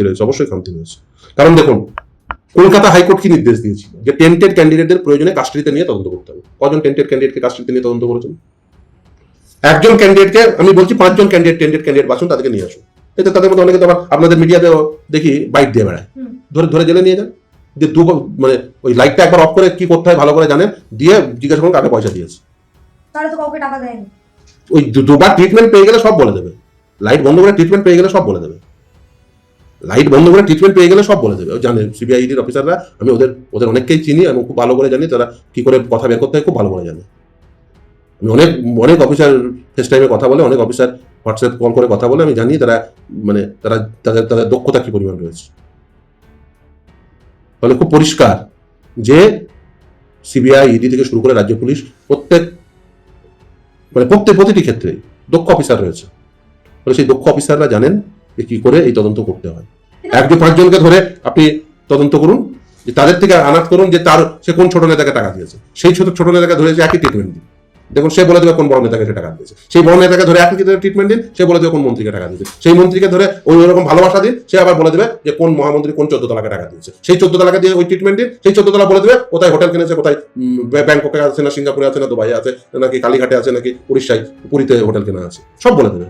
খামতি রয়েছে অবশ্যই খামতি রয়েছে। কারণ দেখুন কলকাতা হাইকোর্ট কি নির্দেশ দিয়েছিল? যে টেন্টেড ক্যান্ডিডেটদের প্রয়োজনে কাস্টডিতে নিয়ে তদন্ত করতে হবে। কজন টেন্টেড ক্যান্ডিডেটকে কাস্টডিতে নিয়ে তদন্ত করেছেন? একজন ক্যান্ডিডেটকে আমি বলছি পাঁচজন ক্যান্ডিডেট টেন্টেড ক্যান্ডিডেট বাছুন তাদেরকে নিয়ে আসুন। এতে তাদের মধ্যে অনেকে তো আবার আপনাদের মিডিয়াতেও দেখি বাইক দিয়ে বেড়ায়। ধরে ধরে জেলে নিয়ে যান। যে দু মানে ওই লাইটটা একবার অফ করে কি করতে হয় ভালো করে জানেন দিয়ে জিজ্ঞাসা করুন কাকে পয়সা দিয়েছে। তারা তো কাউকে টাকা দেয়নি। ওই দুবার ট্রিটমেন্ট পেয়ে গেলে সব বলে দেবে। লাইট বন্ধ করে ট্রিটমেন্ট পেয়ে গেলে সব বলে দেবে। লাইট বন্ধ করে ট্রিটমেন্ট পেয়ে গেলে সব বলে দেবে। জানে সিবিআইডির অফিসাররা আমি ওদের ওদের অনেককেই চিনি এবং খুব ভালো করে জানি তারা কি করে কথা বের করতে হয়, খুব ভালো করে জানে। আমি অনেক অনেক অফিসার ফেস টাইমে কথা বলে, অনেক অফিসার হোয়াটসঅ্যাপ কল করে কথা বলে, আমি জানি তারা মানে তারা, তাদের তাদের দক্ষতা কি পরিমাণ রয়েছে। ফলে খুব পরিষ্কার যে সিবিআই ইডি থেকে শুরু করে রাজ্য পুলিশ প্রত্যেক মানে প্রত্যেক প্রতিটি ক্ষেত্রে দক্ষ অফিসার রয়েছে। ফলে সেই দক্ষ অফিসাররা জানেন কি করে এই তদন্ত করতে হয়? একজন পাঁচজনকে ধরে আপনি তদন্ত করুন যে তাদের থেকে আনাত করুন যে তার সে কোন ছোট নেতাকে টাকা দিয়েছে। সেই ছোট ছোট নেতাকে ধরে যে একই ট্রিটমেন্ট দিন দেখুন সে বলে দেবে কোন বড় নেতাকে সে টাকা দিয়েছে। সেই বড় নেতাকে ধরে একই ট্রিটমেন্ট দিন সে বলে দেবে কোন মন্ত্রীকে টাকা দিয়েছে। সেই মন্ত্রীকে ধরে ওই রকম ভালোবাসা দিন সে আবার বলে দেবে যে কোন মহামন্ত্রী কোন চোদ্দ তলাকে টাকা দিয়েছে। সেই চোদ্দ তলাকে দিয়ে ওই ট্রিটমেন্ট দিন সেই চোদ্দ তলা বলে দেবে কোথায় হোটেল কিনেছে কোথায় ব্যাংককে আছে না সিঙ্গাপুরে আছে না দুবাই আছে নাকি কালীঘাটে আছে নাকি উড়িষ্যায় পুরীতে হোটেল কেনা আছে। সব বলে দেবে।